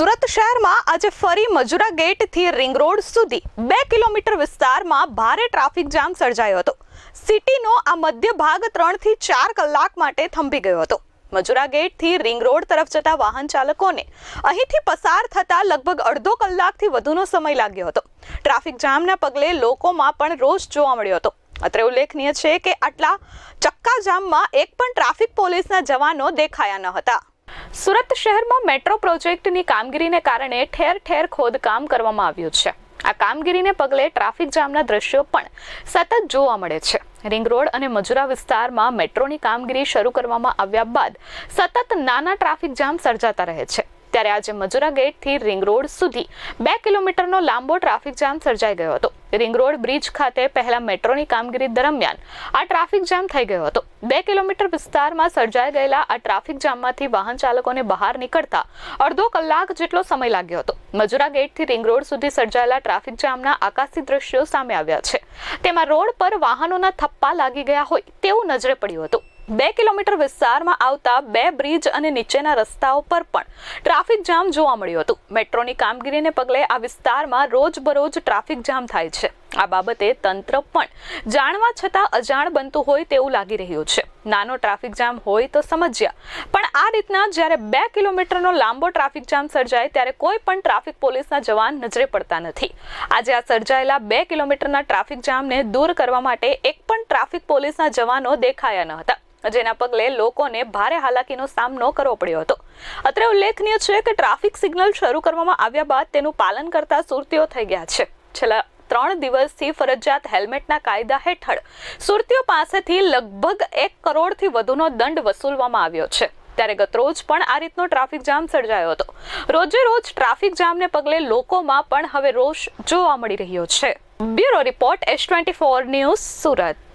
સુરત શહેરમાં આજે ફરી મજુરા ગેટથી રિંગ રોડ સુધી બે કિલોમીટર વિસ્તારમાં ભારે ટ્રાફિક જામ સર્જાયો હતો. સિટીનો આ મધ્ય ભાગ ત્રણથી ચાર કલાક માટે થંભી ગયો હતો. મજુરા ગેટથી રિંગ રોડ તરફ જતા વાહન ચાલકોને અહીંથી પસાર થતા લગભગ અડધો કલાકથી વધુનો સમય લાગ્યો હતો. ટ્રાફિક જામના પગલે લોકોમાં પણ રોષ જોવા મળ્યો હતો. અત્રે ઉલ્લેખનીય છે કે આટલા ચક્કા જામમાં એક પણ ટ્રાફિક પોલીસના જવાનો દેખાયા ન હતા. સુરત શહેરમાં મેટ્રો પ્રોજેક્ટની કામગીરીને કારણે ઠેર ઠેર ખોદકામ કરવામાં આવ્યું છે. આ કામગીરીને પગલે ટ્રાફિક જામના દ્રશ્યો પણ સતત જોવા મળે છે. રિંગ રોડ અને મજુરા વિસ્તારમાં મેટ્રોની કામગીરી શરૂ કરવામાં આવ્યા બાદ સતત નાના ટ્રાફિક જામ સર્જાતા રહે છે. ત્યારે આજે મજુરા ગેટથી રિંગ રોડ સુધી બે કિલોમીટરનો લાંબો ટ્રાફિક જામ સર્જાઈ ગયો હતો. રિંગ રોડ બ્રિજ ખાતે પહેલા મેટ્રોની કામગીરી દરમિયાન આ ટ્રાફિક જામ થઈ ગયો હતો. બે કિલોમીટર વિસ્તારમાં સર્જાઈ ગયેલા આ ટ્રાફિક જામમાંથી વાહન ચાલકોને બહાર નીકળતા અડધો કલાક જેટલો સમય લાગ્યો હતો. મજુરા ગેટથી રિંગ રોડ સુધી સર્જાયેલા ટ્રાફિક જામના આકાશી દ્રશ્યો સામે આવ્યા છે. તેમાં રોડ પર વાહનોના થપ્પા લાગી ગયા હોય તેવું નજરે પડ્યું હતું. બે કિલોમીટર વિસ્તારમાં આવતા બે બ્રિજ અને નીચેના રસ્તાઓ પર પણ ટ્રાફિક જામ જોવા મળ્યું હતું. મેટ્રોની કામગીરીને પગલે આ વિસ્તારમાં રોજબરોજ ટ્રાફિક જામ થાય છે. આ બાબતે તંત્ર પણ જાણવા છતાં અજાણ બનતું હોય તેવું લાગી રહ્યું છે. નાનો ટ્રાફિક જામ હોય તો સમજ્યા. પણ આ રીતના જ્યારે બે કિલોમીટરનો લાંબો ટ્રાફિક જામ સર્જાય ત્યારે કોઈ પણ ટ્રાફિક પોલીસના જવાન નજરે પડતા નથી. આજે આ સર્જાયેલા બે કિલોમીટરના ટ્રાફિક જામને દૂર કરવા માટે એક પણ ટ્રાફિક પોલીસના જવાનો દેખાયા ન હતા. જેના પગલે લોકોને ભારે હાલાકીનો સામનો કરવો પડ્યો હતો. અત્રે ઉલ્લેખનીય છે કે ટ્રાફિક સિગ્નલ શરૂ કરવામાં આવ્યા બાદ તેનું પાલન કરતા સુરતીઓ થઈ ગયા છે. છેલ્લા ત્રણ દિવસથી ફરજિયાત હેલ્મેટના કાયદા હેઠળ સુરતીઓ પાસેથી લગભગ એક કરોડથી વધુનો દંડ વસૂલવામાં આવ્યો છે. ત્યારે ગતરોજ પણ આ રીતનો ટ્રાફિક જામ સર્જાયો હતો. રોજે રોજ ટ્રાફિક જામને પગલે લોકોમાં પણ હવે રોષ જોવા મળી રહ્યો છે. Bureau report S twenty four news Surat.